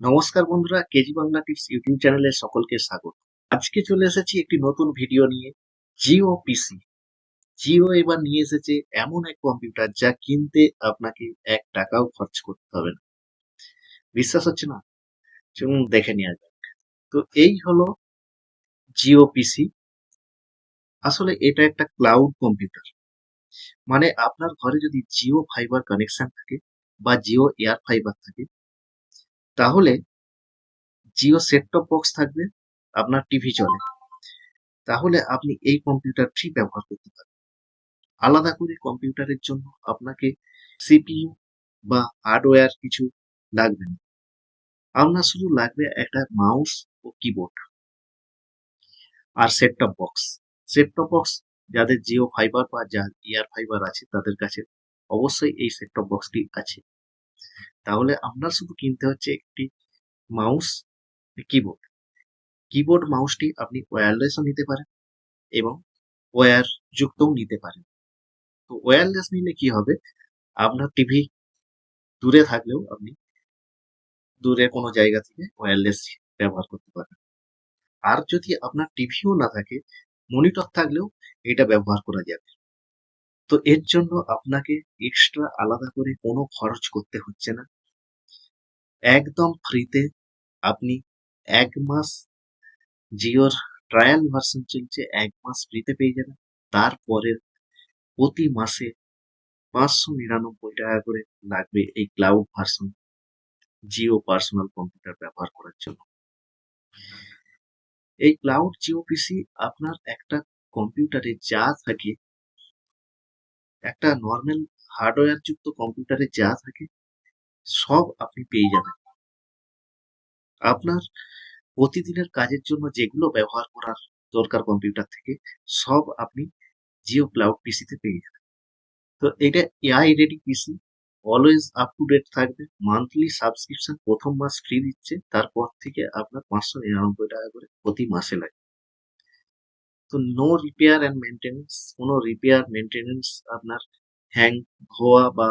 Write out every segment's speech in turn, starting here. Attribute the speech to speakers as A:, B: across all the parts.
A: নমস্কার বন্ধুরা, KG Bangla tips YouTube চ্যানেলে সকলকে স্বাগত। আজকে চলে এসেছি একটি নতুন ভিডিও নিয়ে, জিও পিসি। জিও এবার নিয়ে এসেছে এমন এক কম্পিউটার যা কিনতে আপনাকে এক টাকাও খরচ করতে হবে না। বিশ্বাস হচ্ছে না? চলুন দেখে নেওয়া যাক। তো এই হলো জিও পিসি। আসলে এটা একটা ক্লাউড কম্পিউটার। মানে আপনার ঘরে যদি জিও ফাইবার কানেকশন থাকে বা জিও এয়ার ফাইবার থাকে তাহলে জিও সেট টপ বক্স থাকবে, আপনার টিভি চলে। তাহলে আপনি এই কম্পিউটারটি ব্যবহার করতে পারেন। আলাদা করে কম্পিউটারের জন্য আপনাকে সিপিইউ বা হার্ডওয়্যার কিছু লাগবে না। আপনার শুধু লাগবে একটা মাউস ও কিবোর্ড আর set top box set top box যাদের জিও ফাইবার বা যা এয়ার ফাইবার আছে তাদের কাছে অবশ্যই এই সেট টপ বক্সটি আছে। তাহলে আপনার শুধু কিনতে হচ্ছে একটি মাউস কিবোর্ড কিবোর্ড মাউসটি আপনি ওয়্যারলেসও নিতে পারেন এবং ওয়্যার যুক্তও নিতে পারেন। তো ওয়্যারলেস নিলে কি হবে? আপনার টিভি দূরে থাকলেও আপনি দূরে কোনো জায়গা থেকে ওয়্যারলেস ব্যবহার করতে পারেন। আর যদি আপনার টিভিও না থাকে মনিটর থাকলেও এটা ব্যবহার করা যাবে। তো এর জন্য আপনাকে এক্সট্রা আলাদা করে কোনো খরচ করতে হচ্ছে না। একদম ফ্রিতে আপনি এক মাস জিওর ট্রায়াল ভার্সন চলছে, এক মাস ফ্রিতে পেয়ে যাবেন। তারপরে প্রতি মাসে পাঁচশো নিরানব্বই টাকা করে লাগবে এই cloud version Jio personal computer ব্যবহার করার জন্য। এই ক্লাউড জিও পিসি আপনার একটা কম্পিউটারে যা থাকে, একটা নর্মাল হার্ডওয়্যার যুক্ত কম্পিউটারে যা থাকে সব আপনি পেয়ে যাবেন। আপনার প্রতিদিনের কাজের জন্য যেগুলো ব্যবহার করার দরকার কম্পিউটার থেকে, সব আপনি জিও ক্লাউড পিসিতে পেয়ে যাবেন। তো এটা AI ready PC always up to date থাকবে। মান্থলি সাবস্ক্রিপশন প্রথম মাস ফ্রি দিচ্ছে, তারপর থেকে আপনার পাঁচশো নিরানব্বই টাকা করে প্রতি মাসে লাগে। তো নো রিপেয়ার অ্যান্ড মেনটেনেন্স কোনো রিপেয়ার মেনটেনেন্স আপনার হ্যাং হওয়া বা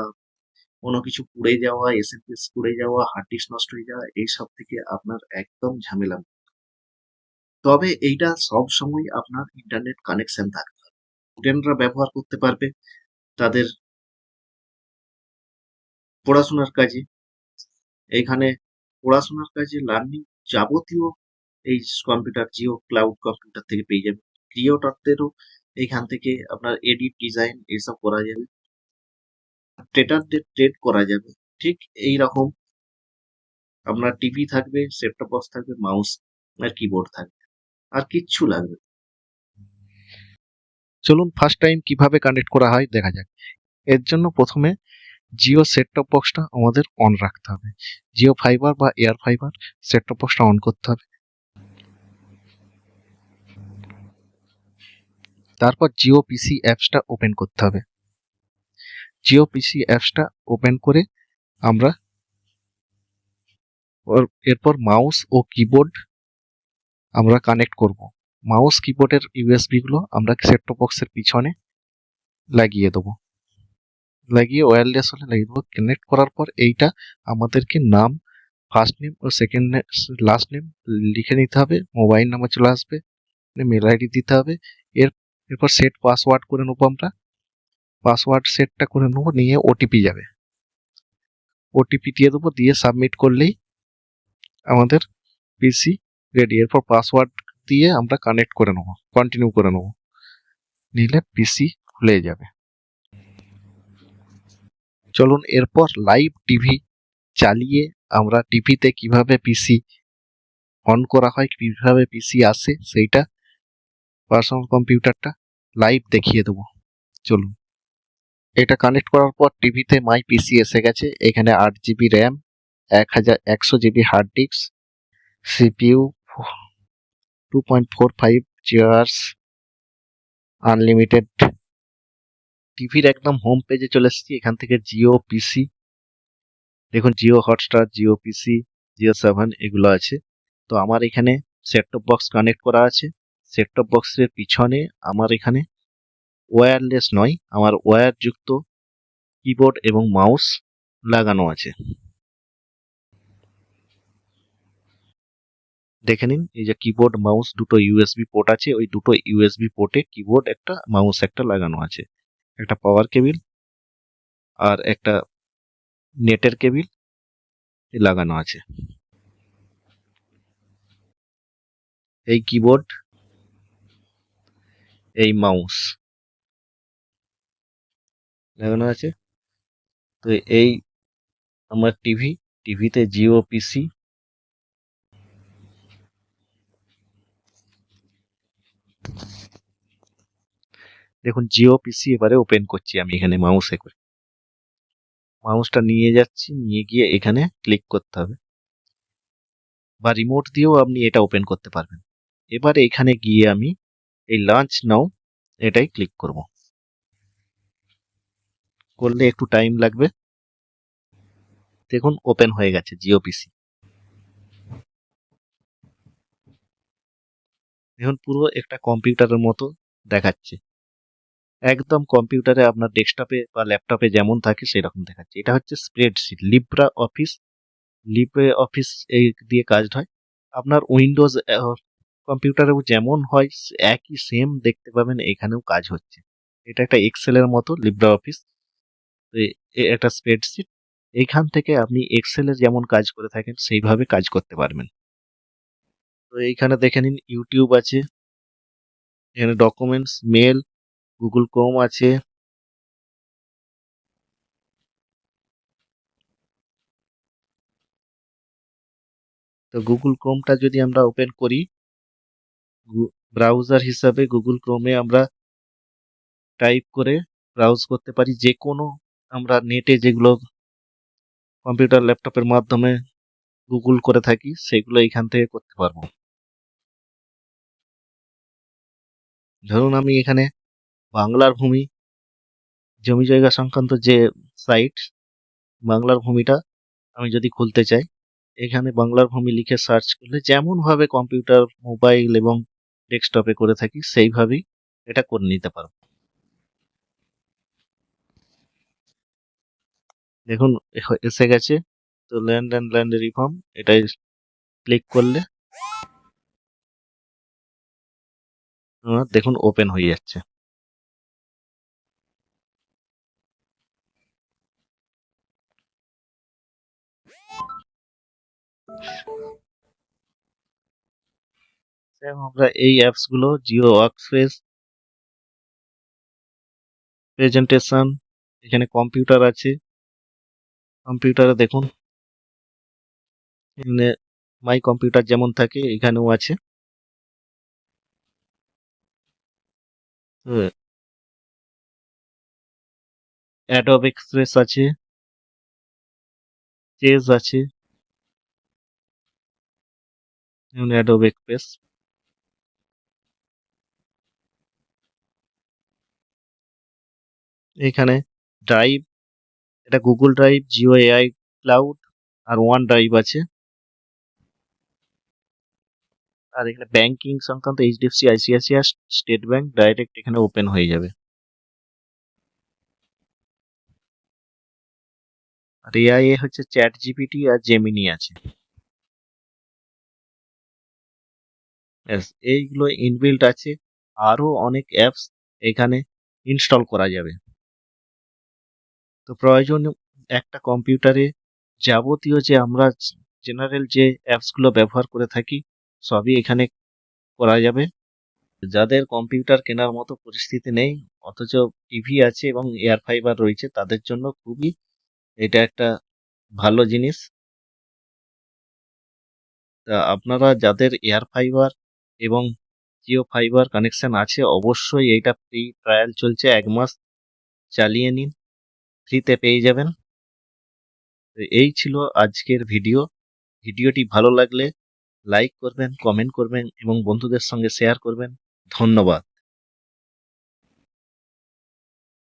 A: কোনো কিছু পুড়ে যাওয়া এসএমএস পুড়ে যাওয়া হার্ড ডিস্ক নষ্ট হয়ে যাওয়া এইসব থেকে আপনার একদম ঝামেলা। তবে এইটা সব সময় আপনার ইন্টারনেট কানেকশন থাকবে। স্টুডেন্টরা ব্যবহার করতে পারবে তাদের পড়াশোনার কাজে। এইখানে পড়াশোনার কাজে লার্নিং যাবতীয় এই কম্পিউটার জিও ক্লাউড কম্পিউটার থেকে পেয়ে যাবে ক্রিয়েটরদেরও এইখান থেকে আপনার এডিট ডিজাইন এইসব করা যাবে। ট্রেডারদের ট্রেড করা যাবে। ঠিক এই রকম আপনার টিভি থাকবে সেটটপ বক্স থাকবে মাউস আর কিবোর্ড থাকবে। আর কিচ্ছু লাগবে
B: চলুন ফার্স্ট টাইম কীভাবে কানেক্ট করা হয় দেখা যাক। এর জন্য প্রথমে জিও সেট টপ বক্সটা আমাদের অন রাখতে হবে। জিও ফাইবার বা এয়ার ফাইবার সেট টপ বক্সটা অন করতে হবে। তারপর জিও পিসি অ্যাপসটা ওপেন করতে হবে। জিও পিসি অ্যাপসটা ওপেন করে আমরা এরপর মাউস ও কিবোর্ড আমরা কানেক্ট করব। মাউস, কিবোর্ডের ইউএসবি গুলো আমরা সেট বক্সের পিছনে লাগিয়ে দেবো। লাগিয়ে ওয়্যারলেস হলে লাগিয়ে দেবো। কানেক্ট করার পর এইটা আমাদেরকে নাম ফার্স্ট নেম ও সেকেন্ড লাস্ট নেম লিখে নিতে হবে। মোবাইল নাম্বার চলে আসবে। মেল আইডি দিতে হবে। এর, এরপর সেট পাসওয়ার্ড করে নেব আমরা। পাসওয়ার্ড সেটটা করে নেব, নিয়ে ওটিপি যাবে। ওটিপি দিয়ে দেবো, দিয়ে সাবমিট করলেই আমাদের পিসি রেডি এরপর পাসওয়ার্ড দিয়ে আমরা কানেক্ট করে নেব কন্টিনিউ করে নেব। নিলে পিসি খুলে যাবে। চলুন, এরপর লাইভ টিভি চালিয়ে আমরা টিভিতে কীভাবে পিসি অন করা হয়, কীভাবে পিসি আসে, সেইটা পার্সোনাল কম্পিউটারটা লাইভ দেখিয়ে দেবো। চলুন। এটা কানেক্ট করার পর টিভিতে মাই পিসি এসে গেছে। এখানে আট জিবি র্যাম এক হাজার একশো GB hard disk CPU two point four five জিয়ার্স unlimited টিভির একদম হোম পেজে চলে এসেছি। এখান থেকে জিও পিসি দেখুন Jio Hotstar Jio PC Jio seven এগুলো আছে। তো আমার এখানে সেট টপ বক্স কানেক্ট করা আছে। সেট টপ বক্সের পিছনে আমার এখানে ওয়্যারলেস নয়, আমার ওয়্যার যুক্ত কিবোর্ড এবং মাউস লাগানো আছে। দেখে নিন, এই যে কিবোর্ড মাউস দুটো ইউএসবি পোর্ট আছে, ওই দুটো ইউএসবি পোর্টে কিবোর্ড একটা মাউস একটা লাগানো আছে। একটা পাওয়ার কেবিল আর একটা নেটের কেবিল লাগানো আছে। এই কিবোর্ড এই মাউস লাগানো আছে। তো এই আমার টিভি টিভিতে জিও পিসি দেখুন জিও পিসি এবারে ওপেন করছি আমি এখানে মাউসে করে। মাউসটা নিয়ে যাচ্ছি, নিয়ে গিয়ে এখানে ক্লিক করতে হবে। বা রিমোট দিয়েও আপনি এটা ওপেন করতে পারবেন। এবারে এখানে গিয়ে আমি এই লাঞ্চ নাও এটাই ক্লিক করব। করলে একটু টাইম লাগবে। দেখুন ওপেন হয়ে গেছে জিও পিসি দেখুন, পুরো একটা কম্পিউটারের মতো দেখাচ্ছে। একদম কম্পিউটারে আপনার ডেস্কটপে বা ল্যাপটপে যেমন থাকে, সেরকম দেখাচ্ছে। এটা হচ্ছে spreadsheet Libre Office Libre Office এই দিয়ে কাজ হয়। আপনার উইন্ডোজ কম্পিউটারেও যেমন হয়, একই সেম দেখতে পাবেন, এখানেও কাজ হচ্ছে। এটা একটা এক্সেলের মতো লিব্রা অফিস একটা স্প্রেডশিট এইখান থেকে আপনি এক্সেলে যেমন কাজ করে থাকেন, সেইভাবে কাজ করতে পারবেন। তো এইখানে দেখে নিন ইউটিউব আছে, এখানে ডকুমেন্টস মেল গুগল ক্রোম আছে। তো গুগল ক্রোমটা যদি আমরা ওপেন করি ব্রাউজার হিসাবে গুগল ক্রোমে আমরা টাইপ করে ব্রাউজ করতে পারি যে কোনো আমরা নেটে যেগুলো কম্পিউটার ল্যাপটপের মাধ্যমে গুগল করে থাকি, সেগুলো এখান থেকে করতে পারব। ধরুন আমি এখানে বাংলার ভূমি, জমি জায়গা সংক্রান্ত যে সাইট বাংলার ভূমিটা আমি যদি খুলতে চাই, এখানে বাংলার ভূমি লিখে সার্চ করলে যেমনভাবে কম্পিউটার মোবাইল এবং ডেস্কটপে করে থাকি, সেইভাবেই এটা করে নিতে পারব। দেখুন এসে গেছে। তো ল্যান্ড অ্যান্ড ল্যান্ড রিফর্ম এটাই ক্লিক করলে দেখুন ওপেন হয়ে যাচ্ছে। আমরা এই অ্যাপসগুলো জিও ওয়ার্কস্পেস প্রেজেন্টেশন এখানে কম্পিউটার আছে। কম্পিউটারে দেখুন। এখানে মাই কম্পিউটার যেমন থাকে, এখানেও আছে। অ্যাডব এক্সপ্রেস আছে। চেজ আছে। অ্যাডব এক্সপ্রেস এখানে ড্রাইভ এটা Google Drive Jio AI cloud আর ওয়ান ড্রাইভ আছে। আর এখানে ব্যাংকিং সংক্রান্ত HDFC ICICI state bank direct এখানে ওপেন হয়ে যাবে। আর এআই এ হচ্ছে চ্যাট জিপিটি আর জেমিনি আছে। এইগুলো ইনবিল্ট আছে। আরও অনেক অ্যাপস এখানে ইনস্টল করা যাবে। তো প্রয়োজন একটা কম্পিউটারে যাবতীয় যে আমরা জেনারেল যে অ্যাপসগুলো ব্যবহার করে থাকি, সবই এখানে করা যাবে। যাদের কম্পিউটার কেনার মতো পরিস্থিতি নেই, অথচ টিভি আছে এবং এয়ার ফাইবার রয়েছে, তাদের জন্য খুবই এটা একটা ভালো জিনিস। তা আপনারা যাদের এয়ার ফাইবার এবং জিও ফাইবার কানেকশন আছে, অবশ্যই এইটা ফ্রি ট্রায়াল চলছে। এক মাস চালিয়ে নিন। ফ্রিতে পেয়ে যাবেন। তো এই ছিল আজকের ভিডিও। ভিডিওটি ভালো লাগলে লাইক করবেন, কমেন্ট করবেন এবং বন্ধুদের সঙ্গে শেয়ার করবেন। ধন্যবাদ।